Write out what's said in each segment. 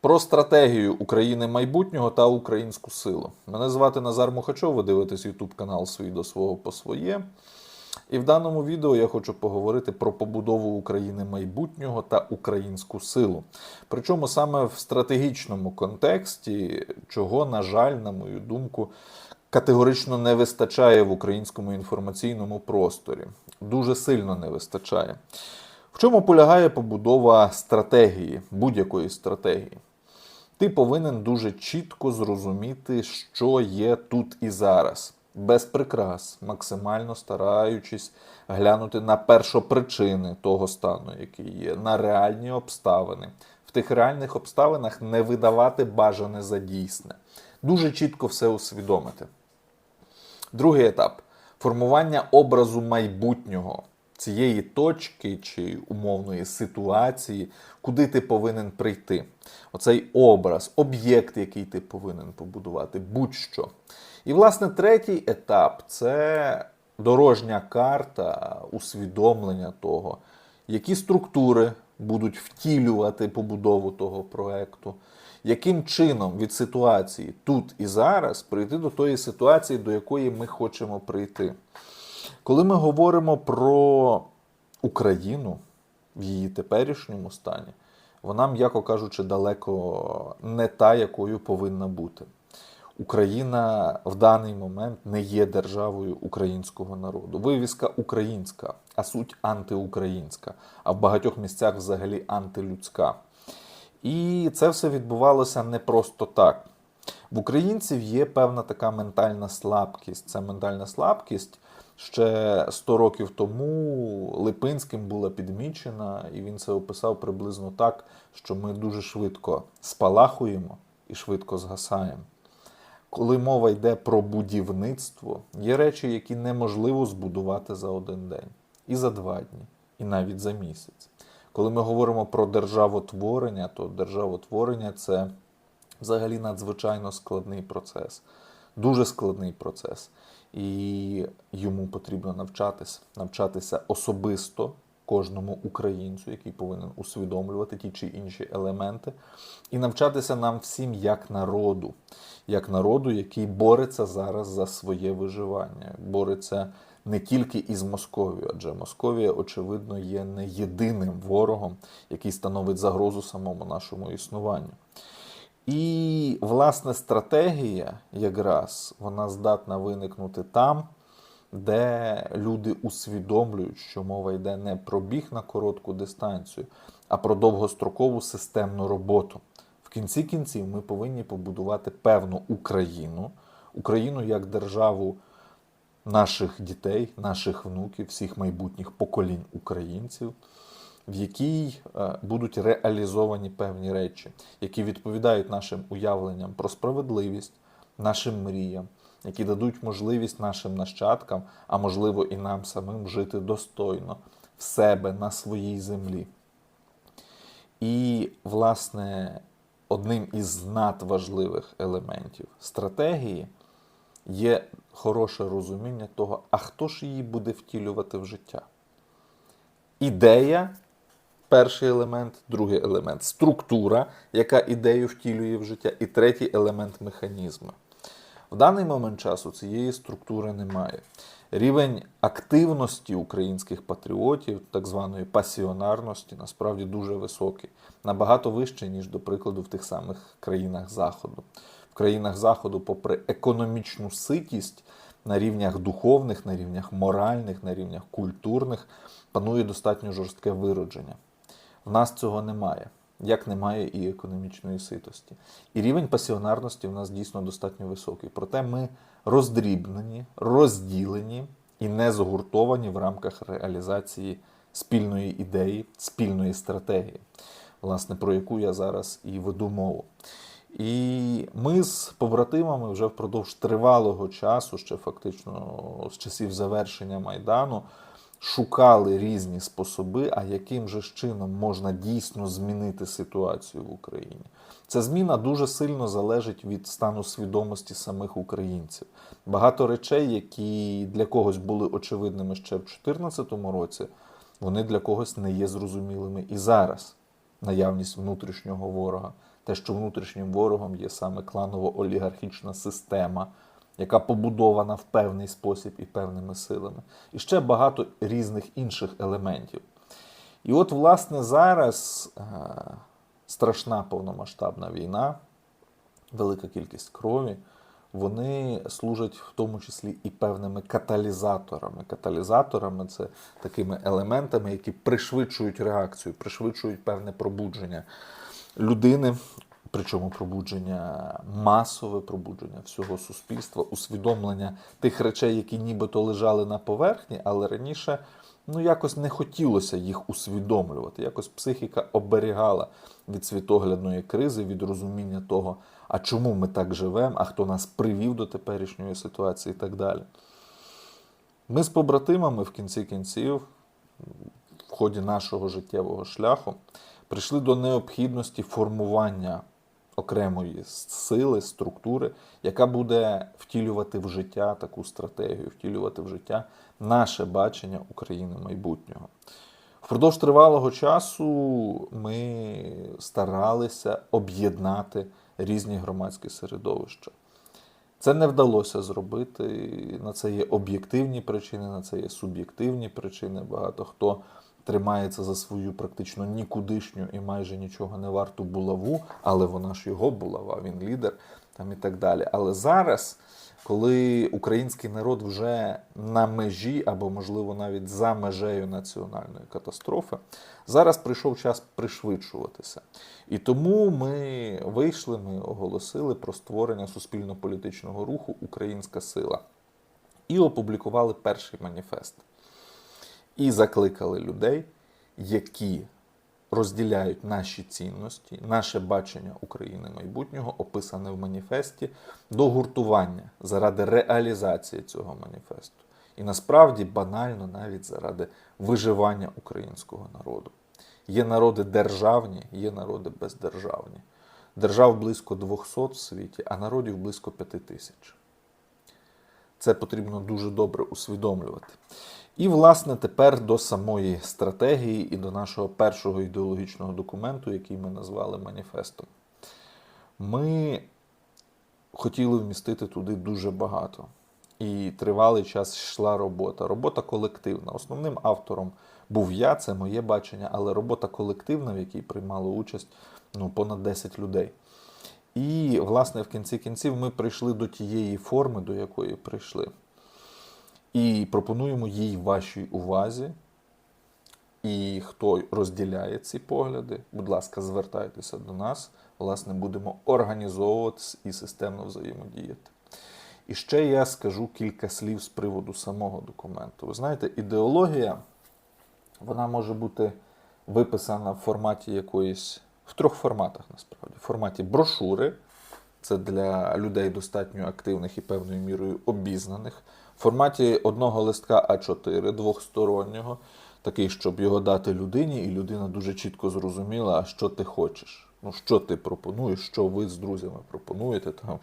Про стратегію України майбутнього та українську силу. Мене звати Назар Мухачов, ви дивитесь YouTube канал Свій до свого по своє. І в даному відео я хочу поговорити про побудову України майбутнього та українську силу. Причому саме в стратегічному контексті, чого, на жаль, на мою думку, категорично не вистачає в українському інформаційному просторі. Дуже сильно не вистачає. В чому полягає побудова стратегії, будь-якої стратегії? Ти повинен дуже чітко зрозуміти, що є тут і зараз, без прикрас, максимально стараючись глянути на першопричини того стану, який є, на реальні обставини. В тих реальних обставинах не видавати бажане за дійсне. Дуже чітко все усвідомити. Другий етап формування образу майбутнього цієї точки чи умовної ситуації, куди ти повинен прийти. Оцей образ, об'єкт, який ти повинен побудувати, будь-що. І, власне, третій етап це дорожня карта, усвідомлення того, які структури будуть втілювати побудову того проекту, яким чином від ситуації тут і зараз прийти до тої ситуації, до якої ми хочемо прийти. Коли ми говоримо про Україну в її теперішньому стані, вона, м'яко кажучи, далеко не та, якою повинна бути. Україна в даний момент не є державою українського народу. Вивіска українська, а суть антиукраїнська, а в багатьох місцях взагалі антилюдська. І це все відбувалося не просто так. В українців є певна така ментальна слабкість. Ця ментальна слабкість ще 100 років тому Липинським була підмічена, і він це описав приблизно так, що ми дуже швидко спалахуємо і швидко згасаємо. Коли мова йде про будівництво, є речі, які неможливо збудувати за один день, і за два дні, і навіть за місяць. Коли ми говоримо про державотворення, то державотворення це взагалі надзвичайно складний процес, дуже складний процес. І йому потрібно навчатися, навчатися особисто кожному українцю, який повинен усвідомлювати ті чи інші елементи, і навчатися нам всім як народу, як народу, який бореться зараз за своє виживання, бореться не тільки із Московією, адже Московія, очевидно, є не єдиним ворогом, який становить загрозу самому нашому існуванню. І, власне, стратегія якраз вона здатна виникнути там, де люди усвідомлюють, що мова йде не про біг на коротку дистанцію, а про довгострокову системну роботу. В кінці кінців ми повинні побудувати певну Україну, Україну як державу наших дітей, наших внуків, всіх майбутніх поколінь українців в якій е, будуть реалізовані певні речі, які відповідають нашим уявленням про справедливість, нашим мріям, які дадуть можливість нашим нащадкам, а можливо і нам самим жити достойно в себе на своїй землі. І, власне, одним із надважливих елементів стратегії є хороше розуміння того, а хто ж її буде втілювати в життя. Ідея перший елемент, другий елемент структура, яка ідею втілює в життя, і третій елемент механізми. В даний момент часу цієї структури немає. Рівень активності українських патріотів, так званої пасіонарності, насправді дуже високий, набагато вищий, ніж, до прикладу, в тих самих країнах Заходу. В країнах Заходу, попри економічну ситість, на рівнях духовних, на рівнях моральних, на рівнях культурних панує достатньо жорстке виродження. В нас цього немає, як немає і економічної ситості. І рівень пасіонарності в нас дійсно достатньо високий. Проте ми роздрібнені, розділені і не згуртовані в рамках реалізації спільної ідеї, спільної стратегії, власне, про яку я зараз і веду мову. І ми з побратимами вже впродовж тривалого часу, ще фактично з часів завершення Майдану, шукали різні способи, а яким же чином можна дійсно змінити ситуацію в Україні. Ця зміна дуже сильно залежить від стану свідомості самих українців. Багато речей, які для когось були очевидними ще в 2014 році, вони для когось не є зрозумілими і зараз. Наявність внутрішнього ворога, те, що внутрішнім ворогом є саме кланово-олігархічна система, яка побудована в певний спосіб і певними силами, і ще багато різних інших елементів. І от, власне, зараз е, страшна повномасштабна війна, велика кількість крові, вони служать в тому числі і певними каталізаторами. Каталізаторами це такими елементами, які пришвидшують реакцію, пришвидшують певне пробудження людини, причому пробудження масове, пробудження всього суспільства, усвідомлення тих речей, які нібито лежали на поверхні, але раніше ну якось не хотілося їх усвідомлювати. Якось психіка оберігала від світоглядної кризи, від розуміння того, а чому ми так живемо, а хто нас привів до теперішньої ситуації і так далі. Ми з побратимами в кінці кінців, в ході нашого життєвого шляху, прийшли до необхідності формування окремої сили, структури, яка буде втілювати в життя таку стратегію, втілювати в життя наше бачення України майбутнього. Впродовж тривалого часу ми старалися об'єднати різні громадські середовища. Це не вдалося зробити. На це є об'єктивні причини, на це є суб'єктивні причини. Багато хто тримається за свою практично нікудишню і майже нічого не варту булаву, але вона ж його булава, він лідер там і так далі. Але зараз, коли український народ вже на межі або, можливо, навіть за межею національної катастрофи, зараз прийшов час пришвидшуватися. І тому ми вийшли, ми оголосили про створення суспільно-політичного руху Українська сила і опублікували перший маніфест. І закликали людей, які розділяють наші цінності, наше бачення України майбутнього, описане в маніфесті, до гуртування заради реалізації цього маніфесту. І насправді банально навіть заради виживання українського народу. Є народи державні, є народи бездержавні. Держав близько 200 в світі, а народів близько 5 тисяч. Це потрібно дуже добре усвідомлювати. І, власне, тепер до самої стратегії і до нашого першого ідеологічного документу, який ми назвали маніфестом. Ми хотіли вмістити туди дуже багато. І тривалий час йшла робота. Робота колективна. Основним автором був я, це моє бачення, але робота колективна, в якій приймало участь ну, понад 10 людей. І, власне, в кінці кінців ми прийшли до тієї форми, до якої прийшли. І пропонуємо їй вашій увазі. І хто розділяє ці погляди, будь ласка, звертайтеся до нас. Власне, будемо організовуватись і системно взаємодіяти. І ще я скажу кілька слів з приводу самого документу. Ви знаєте, ідеологія вона може бути виписана в форматі якоїсь, в трьох форматах насправді. В форматі брошури, це для людей достатньо активних і певною мірою обізнаних. В форматі одного листка А4 двохстороннього, такий, щоб його дати людині, і людина дуже чітко зрозуміла, а що ти хочеш. Ну, що ти пропонуєш, що ви з друзями пропонуєте, там,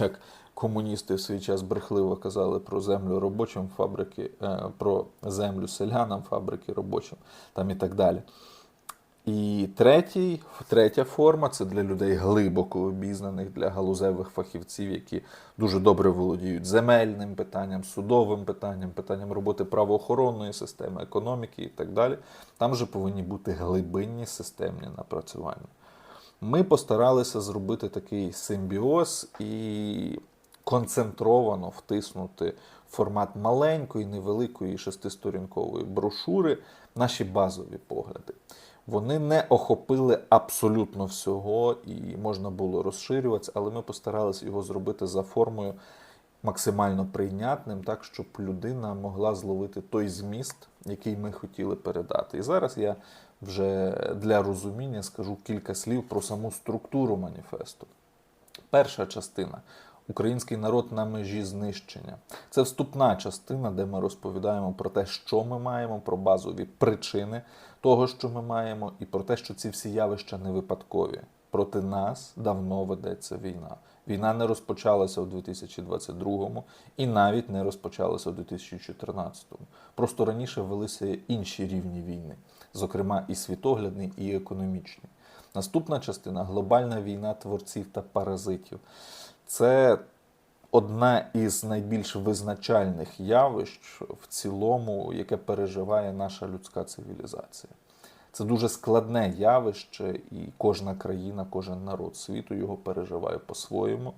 як комуністи в свій час брехливо казали про землю робочим фабрики, е, про землю селянам, фабрики робочим там і так далі. І третій, третя форма це для людей глибоко обізнаних, для галузевих фахівців, які дуже добре володіють земельним питанням, судовим питанням, питанням роботи правоохоронної системи, економіки і так далі. Там вже повинні бути глибинні системні напрацювання. Ми постаралися зробити такий симбіоз і концентровано втиснути формат маленької, невеликої шестисторінкової брошури наші базові погляди. Вони не охопили абсолютно всього і можна було розширюватися, але ми постаралися його зробити за формою максимально прийнятним, так щоб людина могла зловити той зміст, який ми хотіли передати. І зараз я вже для розуміння скажу кілька слів про саму структуру маніфесту. Перша частина. Український народ на межі знищення. Це вступна частина, де ми розповідаємо про те, що ми маємо, про базові причини того, що ми маємо, і про те, що ці всі явища не випадкові. Проти нас давно ведеться війна. Війна не розпочалася у 2022 і навіть не розпочалася у 2014. Просто раніше велися інші рівні війни, зокрема і світоглядний, і економічний. Наступна частина глобальна війна творців та паразитів. Це одна із найбільш визначальних явищ в цілому, яке переживає наша людська цивілізація. Це дуже складне явище, і кожна країна, кожен народ світу його переживає по-своєму.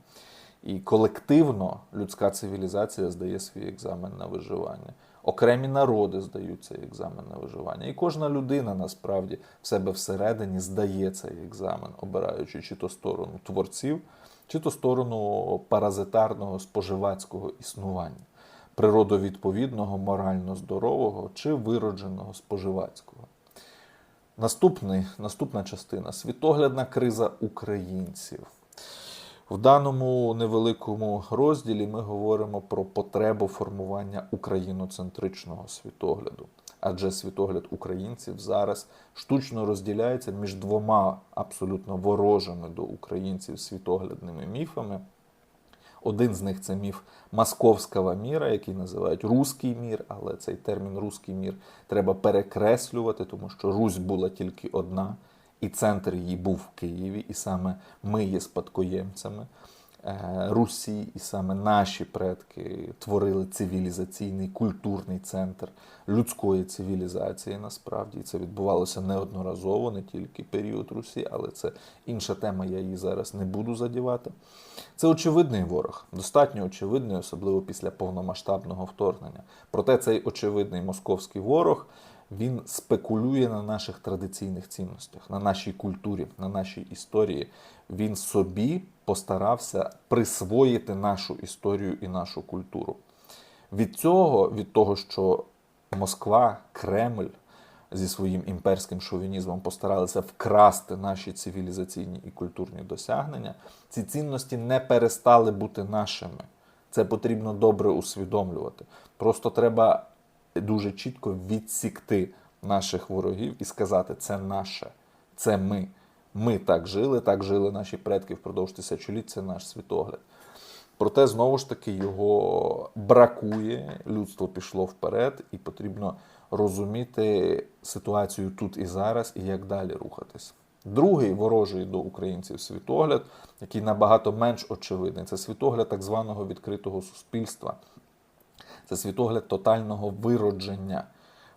І колективно людська цивілізація здає свій екзамен на виживання. Окремі народи здають цей екзамен на виживання. І кожна людина насправді в себе всередині здає цей екзамен, обираючи чи то сторону творців, чи то сторону паразитарного споживацького існування, природовідповідного, морально здорового чи виродженого споживацького. Наступний, наступна частина світоглядна криза українців. В даному невеликому розділі ми говоримо про потребу формування україноцентричного світогляду. Адже світогляд українців зараз штучно розділяється між двома абсолютно ворожими до українців світоглядними міфами. Один з них це міф московського міра, який називають руський мір, але цей термін руський мір треба перекреслювати, тому що Русь була тільки одна, і центр її був в Києві, і саме ми є спадкоємцями Русі, і саме наші предки творили цивілізаційний культурний центр людської цивілізації. Насправді це відбувалося неодноразово, не тільки період Русі, але це інша тема. Я її зараз не буду задівати. Це очевидний ворог, достатньо очевидний, особливо після повномасштабного вторгнення. Проте цей очевидний московський ворог він спекулює на наших традиційних цінностях, на нашій культурі, на нашій історії. Він собі постарався присвоїти нашу історію і нашу культуру. Від цього, від того, що Москва, Кремль зі своїм імперським шовінізмом постаралися вкрасти наші цивілізаційні і культурні досягнення, ці цінності не перестали бути нашими. Це потрібно добре усвідомлювати. Просто треба дуже чітко відсікти наших ворогів і сказати: це наше, це ми. Ми так жили, так жили наші предки впродовж тисячоліть, це наш світогляд. Проте, знову ж таки, його бракує, людство пішло вперед, і потрібно розуміти ситуацію тут і зараз, і як далі рухатись. Другий ворожий до українців світогляд, який набагато менш очевидний, це світогляд так званого відкритого суспільства. Це світогляд тотального виродження,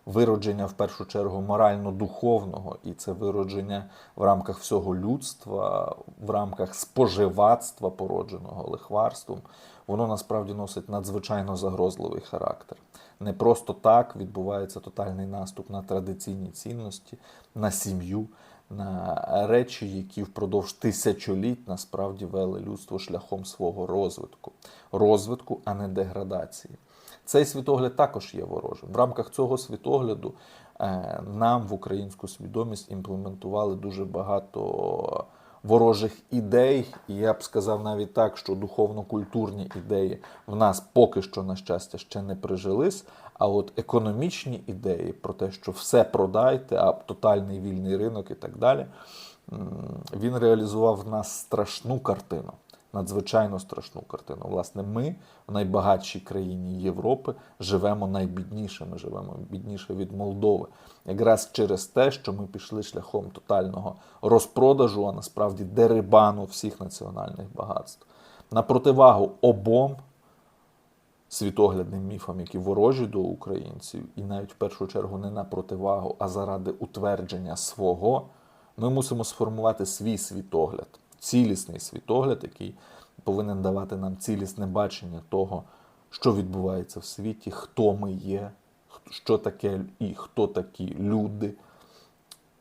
виродження в першу чергу морально-духовного, і це виродження в рамках всього людства, в рамках споживацтва, породженого лихварством. Воно насправді носить надзвичайно загрозливий характер. Не просто так відбувається тотальний наступ на традиційні цінності, на сім'ю, на речі, які впродовж тисячоліть насправді вели людство шляхом свого розвитку, розвитку, а не деградації. Цей світогляд також є ворожим. В рамках цього світогляду е, нам в українську свідомість імплементували дуже багато ворожих ідей, і я б сказав навіть так, що духовно-культурні ідеї в нас поки що, на щастя, ще не прижились. А от економічні ідеї про те, що все продайте, а тотальний вільний ринок і так далі, він реалізував в нас страшну картину надзвичайно страшну картину. Власне, ми в найбагатшій країні Європи живемо найбідніше. Ми живемо бідніше від Молдови. Якраз через те, що ми пішли шляхом тотального розпродажу, а насправді дерибану всіх національних багатств. На противагу обом. Світоглядним міфам, які ворожі до українців, і навіть в першу чергу не на противагу, а заради утвердження свого, ми мусимо сформувати свій світогляд цілісний світогляд, який повинен давати нам цілісне бачення того, що відбувається в світі, хто ми є, що таке і хто такі люди,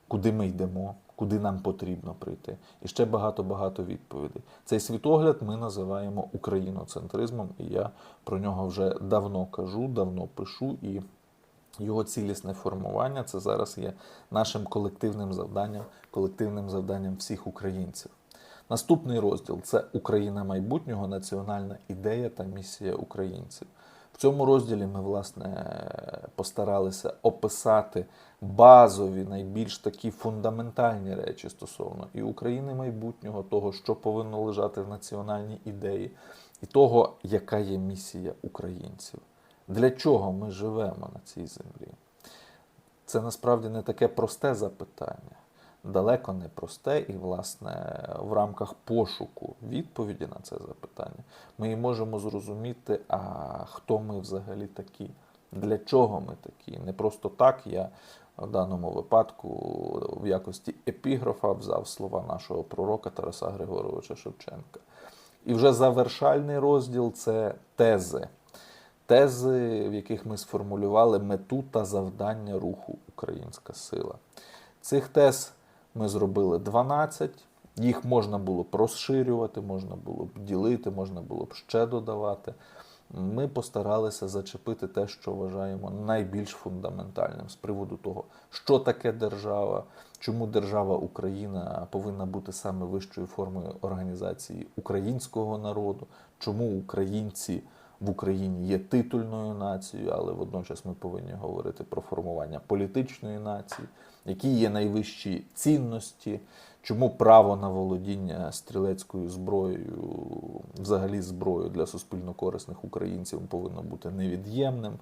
куди ми йдемо, куди нам потрібно прийти. І ще багато-багато відповідей. Цей світогляд ми називаємо україноцентризмом, і я про нього вже давно кажу, давно пишу. і його цілісне формування це зараз є нашим колективним завданням, колективним завданням всіх українців. Наступний розділ це Україна майбутнього, національна ідея та місія українців. В цьому розділі ми, власне, постаралися описати базові, найбільш такі фундаментальні речі стосовно і України майбутнього, того, що повинно лежати в національній ідеї, і того, яка є місія українців. Для чого ми живемо на цій землі? Це насправді не таке просте запитання далеко не просте, і, власне, в рамках пошуку відповіді на це запитання ми і можемо зрозуміти, а хто ми взагалі такі, для чого ми такі. Не просто так я в даному випадку в якості епіграфа взяв слова нашого пророка Тараса Григоровича Шевченка. І вже завершальний розділ це тези. Тези, в яких ми сформулювали мету та завдання руху Українська сила. Цих тез ми зробили 12. Їх можна було б розширювати, можна було б ділити, можна було б ще додавати. Ми постаралися зачепити те, що вважаємо найбільш фундаментальним з приводу того, що таке держава, чому держава Україна повинна бути саме вищою формою організації українського народу, чому українці в Україні є титульною нацією, але водночас ми повинні говорити про формування політичної нації, які є найвищі цінності, чому право на володіння стрілецькою зброєю, взагалі зброєю для суспільно корисних українців повинно бути невід'ємним.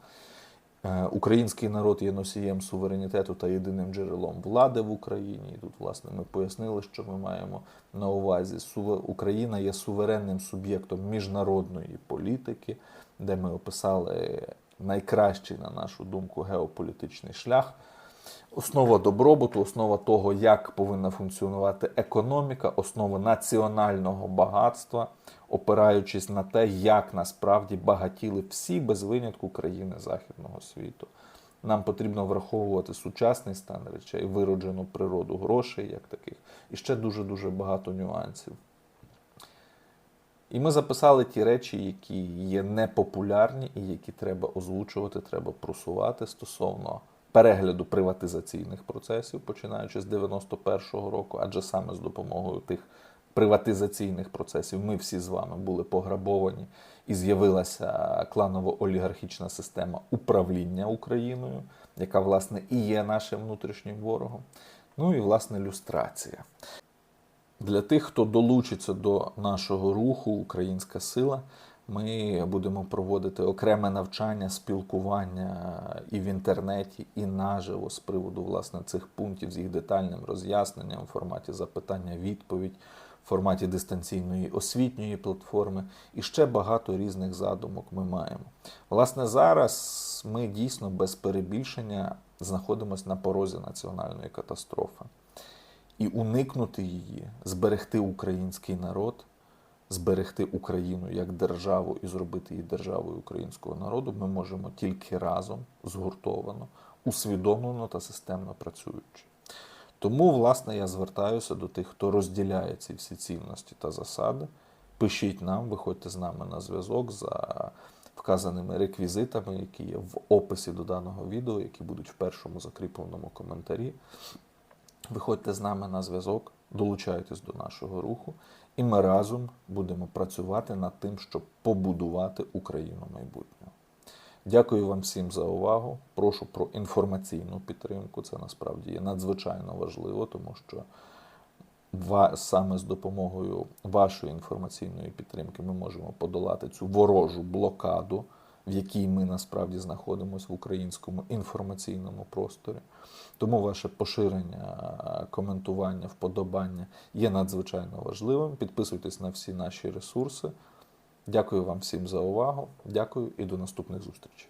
Е, Український народ є носієм суверенітету та єдиним джерелом влади в Україні. І тут, власне, ми пояснили, що ми маємо на увазі. Україна є суверенним суб'єктом міжнародної політики, де ми описали найкращий, на нашу думку, геополітичний шлях. Основа добробуту, основа того, як повинна функціонувати економіка, основа національного багатства, опираючись на те, як насправді багатіли всі без винятку країни Західного світу. Нам потрібно враховувати сучасний стан речей, вироджену природу грошей, як таких, і ще дуже-дуже багато нюансів. І ми записали ті речі, які є непопулярні і які треба озвучувати, треба просувати стосовно перегляду приватизаційних процесів, починаючи з 91-го року, адже саме з допомогою тих приватизаційних процесів ми всі з вами були пограбовані і з'явилася кланово-олігархічна система управління Україною, яка, власне, і є нашим внутрішнім ворогом. Ну і власне люстрація. Для тих, хто долучиться до нашого руху Українська сила, ми будемо проводити окреме навчання, спілкування і в інтернеті, і наживо з приводу власне цих пунктів з їх детальним роз'ясненням в форматі запитання-відповідь, в форматі дистанційної освітньої платформи, і ще багато різних задумок ми маємо. Власне, зараз ми дійсно без перебільшення знаходимося на порозі національної катастрофи і уникнути її, зберегти український народ, зберегти Україну як державу і зробити її державою українського народу, ми можемо тільки разом, згуртовано, усвідомлено та системно працюючи. Тому, власне, я звертаюся до тих, хто розділяє ці всі цінності та засади. Пишіть нам, виходьте з нами на зв'язок за вказаними реквізитами, які є в описі до даного відео, які будуть в першому закріпленому коментарі. Виходьте з нами на зв'язок, долучайтесь до нашого руху, і ми разом будемо працювати над тим, щоб побудувати Україну майбутнього. Дякую вам всім за увагу. Прошу про інформаційну підтримку. Це насправді є надзвичайно важливо, тому що саме з допомогою вашої інформаційної підтримки ми можемо подолати цю ворожу блокаду, в якій ми насправді знаходимося в українському інформаційному просторі. Тому ваше поширення, коментування, вподобання є надзвичайно важливим. Підписуйтесь на всі наші ресурси. Дякую вам всім за увагу. Дякую і до наступних зустрічей.